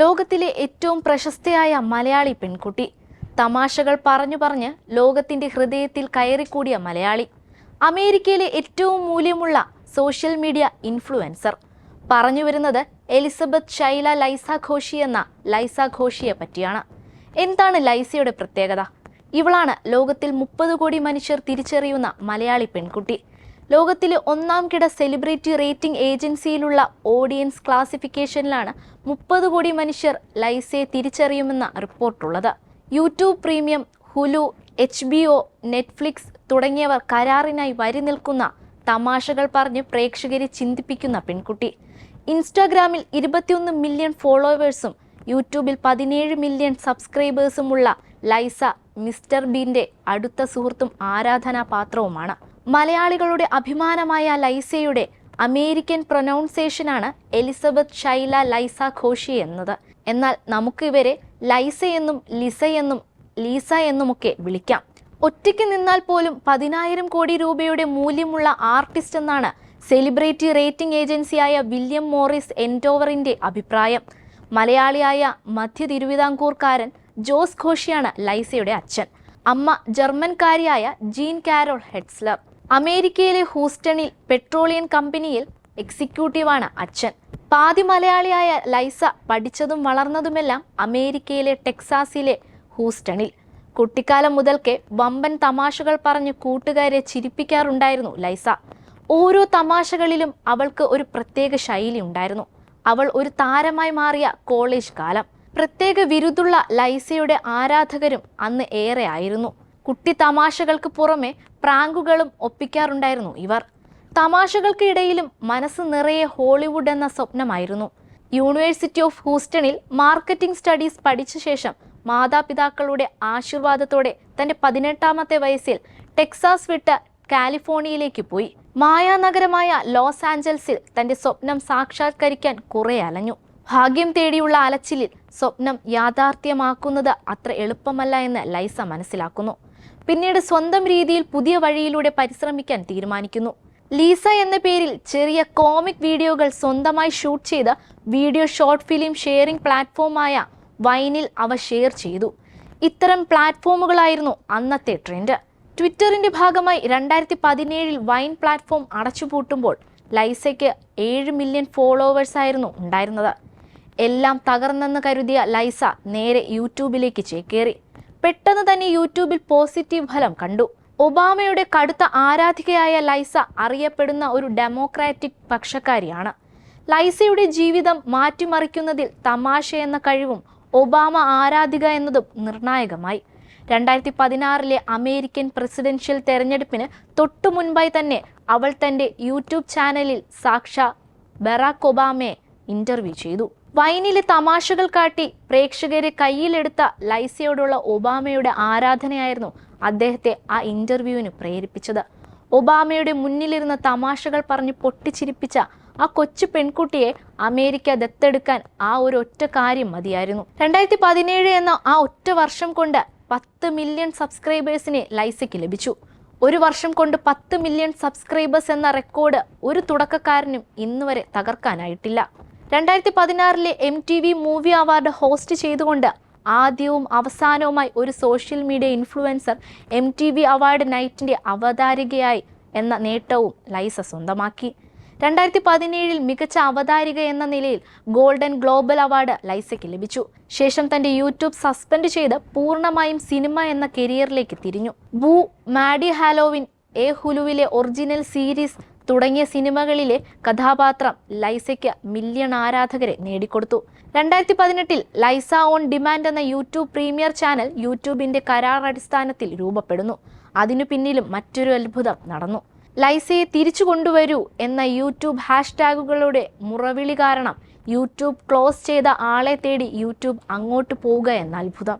ലോകത്തിലെ ഏറ്റവും പ്രശസ്തയായ മലയാളി പെൺകുട്ടി. തമാശകൾ പറഞ്ഞു പറഞ്ഞ് ലോകത്തിന്റെ ഹൃദയത്തിൽ കയറിക്കൂടിയ മലയാളി. അമേരിക്കയിലെ ഏറ്റവും മൂല്യമുള്ള സോഷ്യൽ മീഡിയ ഇൻഫ്ലുവൻസർ. പറഞ്ഞു വരുന്നത് എലിസബത്ത് ശൈല ലൈസ ഘോഷി എന്ന ലൈസ ഘോഷിയെ പറ്റിയാണ്. എന്താണ് ലൈസയുടെ പ്രത്യേകത? ഇവളാണ് ലോകത്തിൽ മുപ്പത് കോടി മനുഷ്യർ തിരിച്ചറിയുന്ന മലയാളി പെൺകുട്ടി. ലോകത്തിലെ ഒന്നാം കിട സെലിബ്രിറ്റി റേറ്റിംഗ് ഏജൻസിയിലുള്ള ഓഡിയൻസ് ക്ലാസിഫിക്കേഷനിലാണ് മുപ്പത് കോടി മനുഷ്യർ ലൈസയെ തിരിച്ചറിയുമെന്ന റിപ്പോർട്ടുള്ളത്. YouTube premium Hulu H B O Netflix തുടങ്ങിയവർ കരാറിനായി വരി നിൽക്കുന്ന തമാശകൾ പറഞ്ഞ് പ്രേക്ഷകരെ ചിന്തിപ്പിക്കുന്ന പെൺകുട്ടി. ഇൻസ്റ്റാഗ്രാമിൽ ഇരുപത്തിയൊന്ന് മില്യൺ ഫോളോവേഴ്സും യൂട്യൂബിൽ പതിനേഴ് മില്യൺ സബ്സ്ക്രൈബേഴ്സുമുള്ള ലൈസ മിസ്റ്റർ ബീന്റെ അടുത്ത സുഹൃത്തും ആരാധനാപാത്രവുമാണ്. മലയാളികളുടെ അഭിമാനമായ ലൈസയുടെ അമേരിക്കൻ പ്രൊനൗൺസിയേഷനാണ് എലിസബത്ത് ഷൈല ലൈസ ഘോഷി എന്നത്. എന്നാൽ നമുക്ക് ഇവരെ ലൈസ എന്നും ലിസ എന്നും ലീസ എന്നുമൊക്കെ വിളിക്കാം. ഒറ്റയ്ക്ക് നിന്നാൽ പോലും പതിനായിരം കോടി രൂപയുടെ മൂല്യമുള്ള ആർട്ടിസ്റ്റ് എന്നാണ് സെലിബ്രിറ്റി റേറ്റിംഗ് ഏജൻസിയായ വില്യം മോറിസ് എൻഡോവറിന്റെ അഭിപ്രായം. മലയാളിയായ മധ്യ തിരുവിതാംകൂർക്കാരൻ ജോസ് ഘോഷിയാണ് ലൈസയുടെ അച്ഛൻ. അമ്മ ജർമ്മൻകാരിയായ ജീൻ കാരോൾ ഹെഡ്സ്ലർ. അമേരിക്കയിലെ ഹൂസ്റ്റണിൽ പെട്രോളിയം കമ്പനിയിൽ എക്സിക്യൂട്ടീവാണ് അച്ഛൻ. പാതി മലയാളിയായ ലൈസ പഠിച്ചതും വളർന്നതുമെല്ലാം അമേരിക്കയിലെ ടെക്സാസിലെ ഹൂസ്റ്റണിൽ. കുട്ടിക്കാലം മുതൽക്കേ വമ്പൻ തമാശകൾ പറഞ്ഞ് കൂട്ടുകാരെ ചിരിപ്പിക്കാറുണ്ടായിരുന്നു ലൈസ. ഓരോ തമാശകളിലും അവൾക്ക് ഒരു പ്രത്യേക ശൈലി ഉണ്ടായിരുന്നു. അവൾ ഒരു താരമായി മാറിയ കോളേജ് കാലം. പ്രത്യേക വിരുദ്ധുള്ള ലൈസയുടെ ആരാധകരും അന്ന് ഏറെ ആയിരുന്നു. കുട്ടി തമാശകൾക്ക് പുറമെ പ്രാങ്കുകളും ഒപ്പിക്കാറുണ്ടായിരുന്നു ഇവർ. തമാശകൾക്കിടയിലും മനസ്സ് നിറയെ ഹോളിവുഡ് എന്ന സ്വപ്നമായിരുന്നു. യൂണിവേഴ്സിറ്റി ഓഫ് ഹൂസ്റ്റണിൽ മാർക്കറ്റിംഗ് സ്റ്റഡീസ് പഠിച്ച ശേഷം മാതാപിതാക്കളുടെ ആശീർവാദത്തോടെ തന്റെ പതിനെട്ടാമത്തെ വയസ്സിൽ ടെക്സാസ് വിട്ട് കാലിഫോർണിയയിലേക്ക് പോയി. മായാനഗരമായ ലോസ് ആഞ്ചൽസിൽ തന്റെ സ്വപ്നം സാക്ഷാത്കരിക്കാൻ കുറെ അലഞ്ഞു. ഭാഗ്യം തേടിയുള്ള അലച്ചിലിൽ സ്വപ്നം യാഥാർത്ഥ്യമാക്കുന്നത് അത്ര എളുപ്പമല്ല എന്ന് ലൈസ മനസ്സിലാക്കുന്നു. പിന്നീട് സ്വന്തം രീതിയിൽ പുതിയ വഴിയിലൂടെ പരിശ്രമിക്കാൻ തീരുമാനിക്കുന്നു. ലീസ എന്ന പേരിൽ ചെറിയ കോമിക് വീഡിയോകൾ സ്വന്തമായി ഷൂട്ട് ചെയ്ത് വീഡിയോ ഷോർട്ട് ഫിലിം ഷെയറിംഗ് പ്ലാറ്റ്ഫോമായ വൈനിൽ അവ ഷെയർ ചെയ്തു. ഇത്തരം പ്ലാറ്റ്ഫോമുകളായിരുന്നു അന്നത്തെ ട്രെൻഡ്. ട്വിറ്ററിന്റെ ഭാഗമായി രണ്ടായിരത്തി പതിനേഴിൽ വൈൻ പ്ലാറ്റ്ഫോം അടച്ചുപൂട്ടുമ്പോൾ ലൈസയ്ക്ക് ഏഴ് മില്യൺ ഫോളോവേഴ്സ് ആയിരുന്നു ഉണ്ടായിരുന്നത്. എല്ലാം തകർന്നെന്ന് കരുതിയ ലൈസ നേരെ യൂട്യൂബിലേക്ക് ചേക്കേറി. പെട്ടെന്ന് തന്നെ യൂട്യൂബിൽ പോസിറ്റീവ് ഫലം കണ്ടു. ഒബാമയുടെ കടുത്ത ആരാധികയായ ലൈസ അറിയപ്പെടുന്ന ഒരു ഡെമോക്രാറ്റിക് പക്ഷക്കാരിയാണ്. ലൈസയുടെ ജീവിതം മാറ്റിമറിക്കുന്നതിൽ തമാശ എന്ന കഴിവും ഒബാമ ആരാധിക എന്നതും നിർണായകമായി. രണ്ടായിരത്തി പതിനാറിലെ അമേരിക്കൻ പ്രസിഡൻഷ്യൽ തെരഞ്ഞെടുപ്പിന് തൊട്ടു മുൻപായി തന്നെ അവൾ തന്റെ യൂട്യൂബ് ചാനലിൽ സാക്ഷ ബറാക് ഒബാമയെ ഇന്റർവ്യൂ ചെയ്തു. വൈനിലെ തമാശകൾ കാട്ടി പ്രേക്ഷകരെ കയ്യിലെടുത്ത ലൈസയോടുള്ള ഒബാമയുടെ ആരാധനയായിരുന്നു അദ്ദേഹത്തെ ആ ഇന്റർവ്യൂവിന് പ്രേരിപ്പിച്ചത്. ഒബാമയുടെ മുന്നിലിരുന്ന തമാശകൾ പറഞ്ഞ് പൊട്ടിച്ചിരിപ്പിച്ച ആ കൊച്ചു പെൺകുട്ടിയെ അമേരിക്ക ദത്തെടുക്കാൻ ആ ഒരു ഒറ്റ കാര്യം മതിയായിരുന്നു. രണ്ടായിരത്തി പതിനേഴ് എന്ന ആ ഒറ്റ വർഷം കൊണ്ട് പത്ത് മില്യൺ സബ്സ്ക്രൈബേഴ്സിനെ ലൈസയ്ക്ക് ലഭിച്ചു. ഒരു വർഷം കൊണ്ട് പത്ത് മില്യൺ സബ്സ്ക്രൈബേഴ്സ് എന്ന റെക്കോർഡ് ഒരു തുടക്കക്കാരനും ഇന്നുവരെ തകർക്കാനായിട്ടില്ല. രണ്ടായിരത്തി പതിനാറിലെ M T V movie award host ചെയ്തുകൊണ്ട് ആദ്യവും അവസാനവുമായി ഒരു social media influencer M T V award നൈറ്റിന്റെ അവതാരികയായി എന്ന നേട്ടവും ലൈസ സ്വന്തമാക്കി. രണ്ടായിരത്തി പതിനേഴിൽ മികച്ച അവതാരിക എന്ന നിലയിൽ ഗോൾഡൻ ഗ്ലോബൽ അവാർഡ് ലൈസയ്ക്ക് ലഭിച്ചു. ശേഷം തന്റെ യൂട്യൂബ് സസ്പെൻഡ് ചെയ്ത് പൂർണമായും സിനിമ എന്ന കരിയറിലേക്ക് തിരിഞ്ഞു. ബൂ മാഡി ഹാലോവിൻ എ ഹുലുവിലെ ഒറിജിനൽ സീരീസ് തുടങ്ങിയ സിനിമകളിലെ കഥാപാത്രം ലൈസയ്ക്ക് മില്യൺ ആരാധകരെ നേടിക്കൊടുത്തു. രണ്ടായിരത്തി പതിനെട്ടിൽ ലൈസ ഓൺ ഡിമാൻഡ് എന്ന യൂട്യൂബ് പ്രീമിയർ ചാനൽ യൂട്യൂബിന്റെ കരാർ അടിസ്ഥാനത്തിൽ രൂപപ്പെടുന്നു. അതിനു പിന്നിലും മറ്റൊരു അത്ഭുതം നടന്നു. ലൈസയെ തിരിച്ചു കൊണ്ടുവരൂ എന്ന യൂട്യൂബ് ഹാഷ്ടാഗുകളുടെ മുറവിളി കാരണം യൂട്യൂബ് ക്ലോസ് ചെയ്ത ആളെ തേടി യൂട്യൂബ് അങ്ങോട്ട് പോവുക എന്ന അത്ഭുതം.